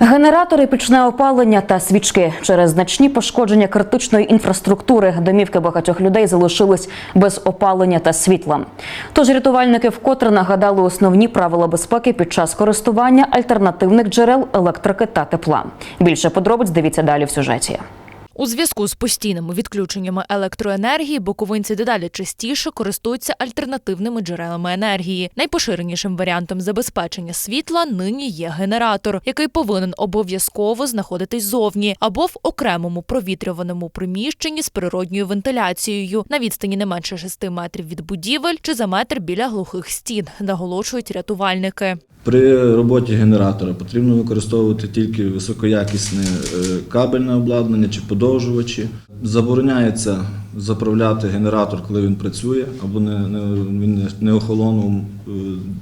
Генератори, пічне опалення та свічки через значні пошкодження критичної інфраструктури домівки багатьох людей залишились без опалення та світла. Тож рятувальники вкотре нагадали основні правила безпеки під час користування альтернативних джерел електрики та тепла. Більше подробиць дивіться далі в сюжеті. У зв'язку з постійними відключеннями електроенергії буковинці дедалі частіше користуються альтернативними джерелами енергії. Найпоширенішим варіантом забезпечення світла нині є генератор, який повинен обов'язково знаходитись зовні або в окремому провітрюваному приміщенні з природньою вентиляцією на відстані не менше 6 метрів від будівель чи за метр біля глухих стін, наголошують рятувальники. При роботі генератора потрібно використовувати тільки високоякісне е, кабельне обладнання чи подовжувачі. Забороняється заправляти генератор, коли він працює, або не, він не- не охолонув е,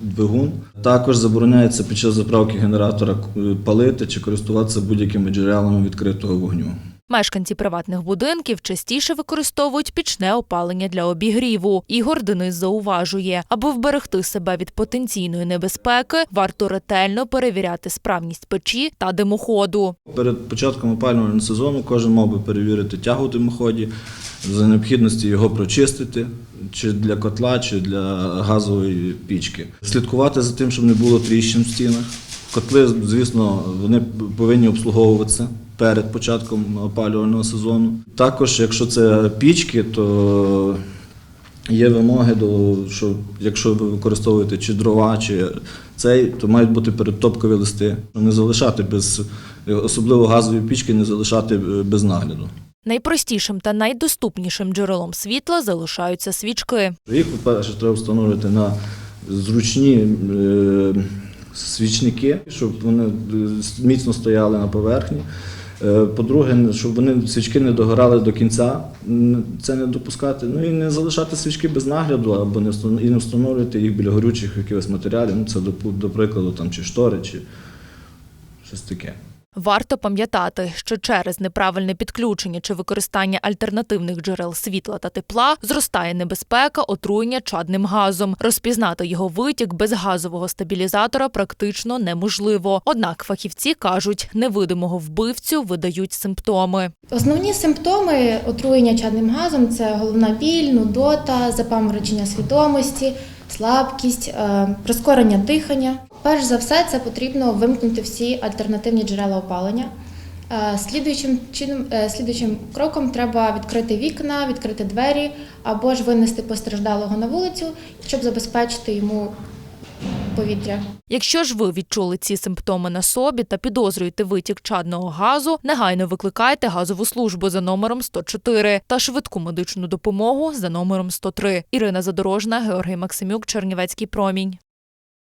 двигун. Також забороняється під час заправки генератора е, палити чи користуватися будь-якими джерелами відкритого вогню. Мешканці приватних будинків частіше використовують пічне опалення для обігріву. Ігор Денис зауважує, аби вберегти себе від потенційної небезпеки, варто ретельно перевіряти справність печі та димоходу. Перед початком опалювального сезону кожен мав би перевірити тягу в димоході, за необхідності його прочистити, чи для котла, чи для газової пічки. Слідкувати за тим, щоб не було тріщин в стінах. Котли, звісно, вони повинні обслуговуватися перед початком опалювального сезону. Також, якщо це пічки, то Є вимоги до що якщо ви використовуєте чи дрова, чи цей, то мають бути передтопкові листи. Не залишати без особливо газові пічки, не залишати без нагляду. Найпростішим та найдоступнішим джерелом світла залишаються свічки. Їх, по-перше, треба встановлювати на зручні е, свічники, щоб вони е, міцно стояли на поверхні. Е, По-друге, щоб вони свічки не догорали до кінця, це не допускати. Ну і не залишати свічки без нагляду, або не і не встановлювати їх біля горючих якихось матеріалів. Ну, це до, до прикладу, там чи штори, чи щось таке. Варто пам'ятати, що через неправильне підключення чи використання альтернативних джерел світла та тепла зростає небезпека отруєння чадним газом. Розпізнати його витік без газового стабілізатора практично неможливо. Однак фахівці кажуть, невидимого вбивцю видають симптоми. Основні симптоми отруєння чадним газом це головна біль, нудота, запаморочення свідомості, слабкість, е, прискорення дихання. Перш за все, це потрібно вимкнути всі альтернативні джерела опалення. Е, Слідуючим чином, е, слідуючим кроком треба відкрити вікна, відкрити двері або ж винести постраждалого на вулицю, щоб забезпечити йому повітря. Якщо ж ви відчули ці симптоми на собі та підозрюєте витік чадного газу, негайно викликайте газову службу за номером 104 та швидку медичну допомогу за номером 103. Ірина Задорожна, Георгій Максимюк, Чернівецький промінь.